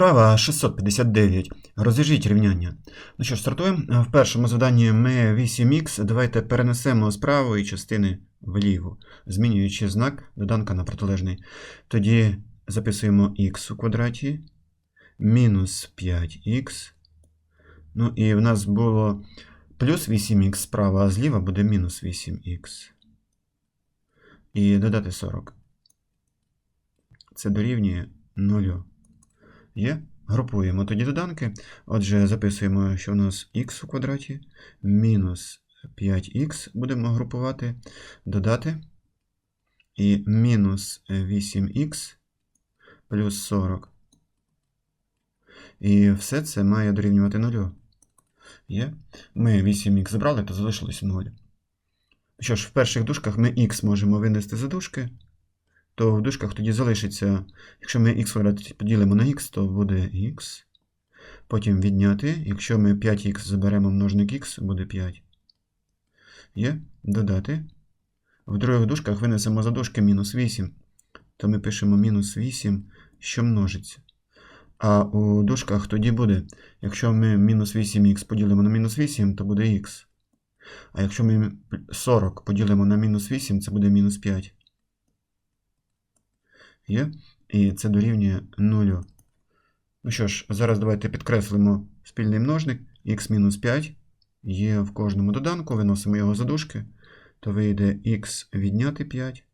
Вправа 659. Розв'яжіть рівняння. Ну що ж, стартуємо. В першому заданні ми 8х. Давайте перенесемо з правої частини вліву, змінюючи знак доданка на протилежний. Тоді записуємо х у квадраті мінус 5х. Ну і в нас було плюс 8х справа, а зліва буде мінус 8х. І додати 40. Це дорівнює 0. Є. Групуємо тоді доданки. Отже, записуємо, що у нас х у квадраті мінус 5х будемо групувати, додати. І мінус 8х плюс 40. І все це має дорівнювати 0. Є. Ми 8х забрали, то залишилось 0. Що ж, в перших дужках ми х можемо винести за дужки то в дужках тоді залишиться, якщо ми х квадрат поділимо на х, то буде х. Потім відняти. Якщо ми 5х заберемо множник х, буде 5. Є. Додати. В других дужках винесемо за дужки мінус 8. То ми пишемо мінус 8, що множиться. А у дужках тоді буде, якщо ми мінус 8х поділимо на мінус 8, то буде х. А якщо ми 40 поділимо на мінус 8, це буде мінус 5 є, і це дорівнює 0. Ну що ж, зараз давайте підкреслимо спільний множник х-5 є в кожному доданку, виносимо його за дужки, то вийде х відняти 5,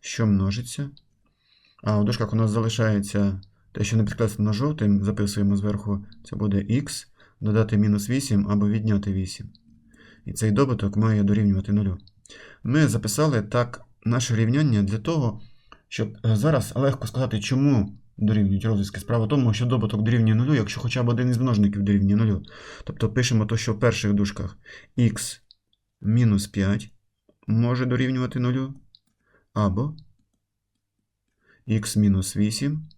що множиться. А у дужках у нас залишається те, що не підкреслено жовтим, записуємо зверху, це буде х, додати мінус 8 або відняти 8. І цей добуток має дорівнювати 0. Ми записали так наше рівняння для того, щоб е, зараз легко сказати, чому дорівнюють розв'язки. Справа в тому, що добуток дорівнює нулю, якщо хоча б один із множників дорівнює нулю. Тобто пишемо то, що в перших дужках х мінус 5 може дорівнювати нулю, або х мінус 8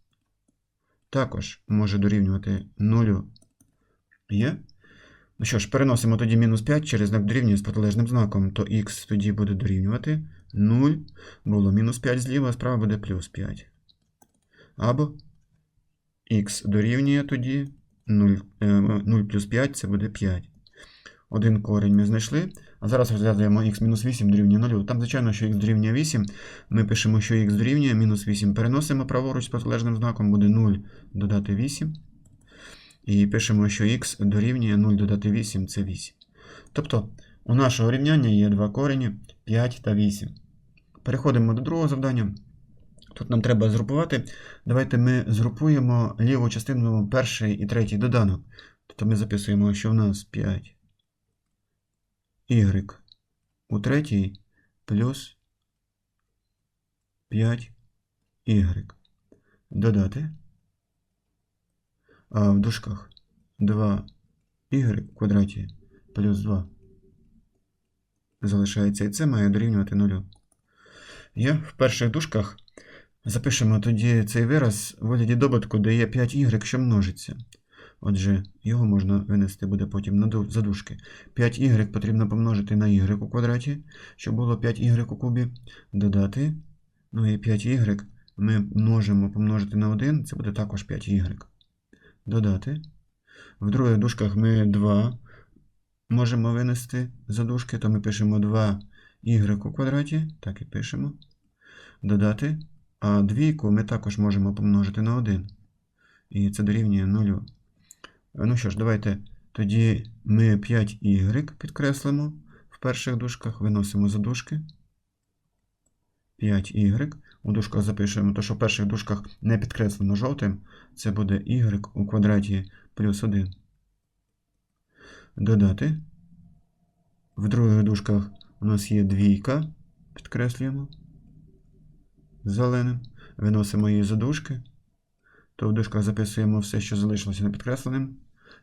також може дорівнювати нулю. Є? Ну що ж, переносимо тоді мінус 5 через знак дорівнює з протилежним знаком, то х тоді буде дорівнювати 0. Було мінус 5 зліва, а справа буде плюс 5. Або х дорівнює тоді 0, 0 плюс 5 це буде 5. Один корінь ми знайшли. А зараз розв'язуємо х мінус 8 дорівнює 0. Там, звичайно, що х дорівнює 8. Ми пишемо, що х дорівнює мінус 8. Переносимо праворуч з протилежним знаком, буде 0 додати 8. І пишемо, що х дорівнює 0 додати 8 це 8. Тобто у нашого рівняння є два корені 5 та 8. Переходимо до другого завдання. Тут нам треба згрупувати. Давайте ми згрупуємо ліву частину перший і третій доданок. Тобто ми записуємо, що в нас 5 y у третій плюс 5 y. Додати. А в дужках 2 y в квадраті плюс 2 залишається, і це має дорівнювати 0. Є в перших дужках запишемо тоді цей вираз в вигляді добутку, де є 5y, що множиться. Отже, його можна винести буде потім на задушки. 5y потрібно помножити на y у квадраті, щоб було 5y у кубі. Додати. Ну і 5y ми множимо помножити на 1, це буде також 5y. Додати. В других дужках ми 2 можемо винести за дужки, то ми пишемо 2 y у квадраті, так і пишемо. Додати. А двійку ми також можемо помножити на 1. І це дорівнює 0. Ну що ж, давайте тоді ми 5y підкреслимо в перших дужках, виносимо за дужки. 5y. У дужках запишемо, то що в перших дужках не підкреслено жовтим, це буде y у квадраті плюс 1. Додати. В других дужках у нас є двійка, підкреслюємо зеленим. Виносимо її за дужки. То в дужках записуємо все, що залишилося непідкресленим.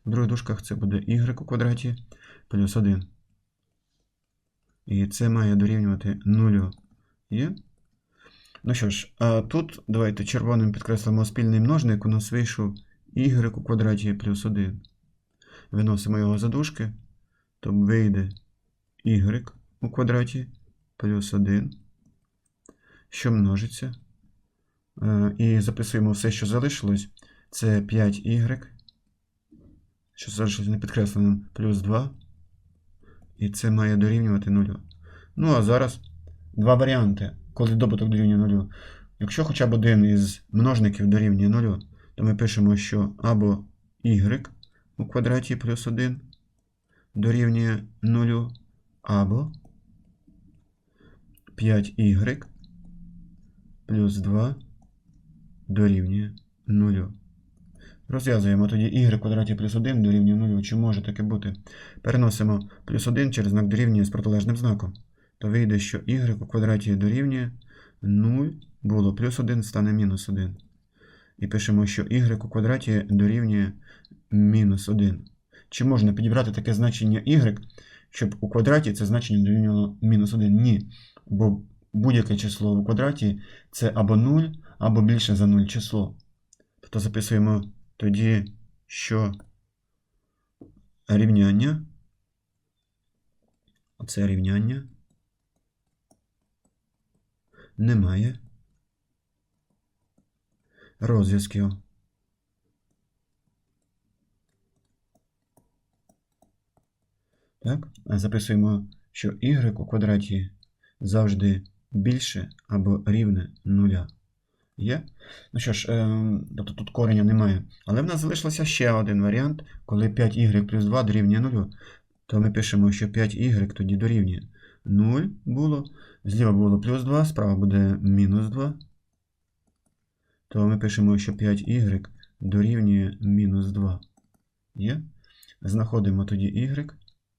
В других дужках це буде y у квадраті плюс 1. І це має дорівнювати 0. Є? Ну що ж, а тут давайте червоним підкреслимо спільний множник. У нас вийшов y у квадраті плюс 1. Виносимо його за дужки, то вийде y у квадраті плюс 1, що множиться. І записуємо все, що залишилось. Це 5y. Що залишилось не підкреслено, плюс 2. І це має дорівнювати 0. Ну, а зараз два варіанти, коли добуток дорівнює 0. Якщо хоча б один із множників дорівнює 0, то ми пишемо, що або y у квадраті плюс 1 дорівнює 0, або 5y плюс 2 дорівнює 0. Розв'язуємо тоді y квадраті плюс 1 дорівнює 0. Чи може таке бути? Переносимо плюс 1 через знак дорівнює з протилежним знаком. То вийде, що y у квадраті дорівнює 0 було плюс 1 стане мінус 1. І пишемо, що y у квадраті дорівнює мінус 1. Чи можна підібрати таке значення y, щоб у квадраті це значення дорівнювало мінус 1? Ні. Бо будь-яке число у квадраті це або 0, або більше за 0 число. Тобто записуємо тоді, що рівняння. Оце рівняння немає розв'язків. Так, записуємо, що y у квадраті завжди більше або рівне нуля. Є? Ну що ж, е, тобто тут кореня немає. Але в нас залишився ще один варіант, коли 5y плюс 2 дорівнює 0, то ми пишемо, що 5y тоді дорівнює 0 було. Зліва було плюс 2, справа буде мінус 2. То ми пишемо, що 5y дорівнює мінус 2. Є? Знаходимо тоді y,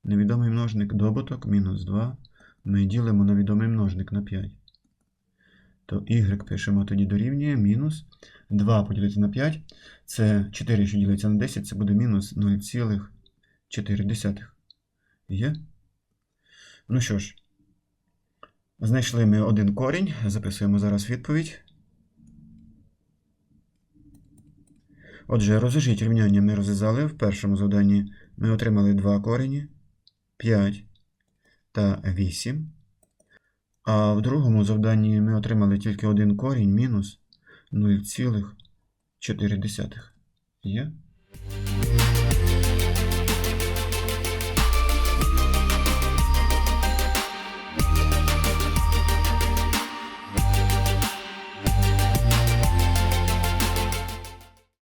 невідомий множник, добуток, мінус 2. Ми ділимо на відомий множник на 5. То y пишемо тоді дорівнює мінус 2 поділити на 5. Це 4, що ділиться на 10, це буде мінус 0,4. Є? Ну що ж, знайшли ми один корінь, записуємо зараз відповідь. Отже, розв'яжіть рівняння ми розв'язали. В першому завданні ми отримали два корені 5 та 8. А в другому завданні ми отримали тільки один корінь мінус 0,4. Є?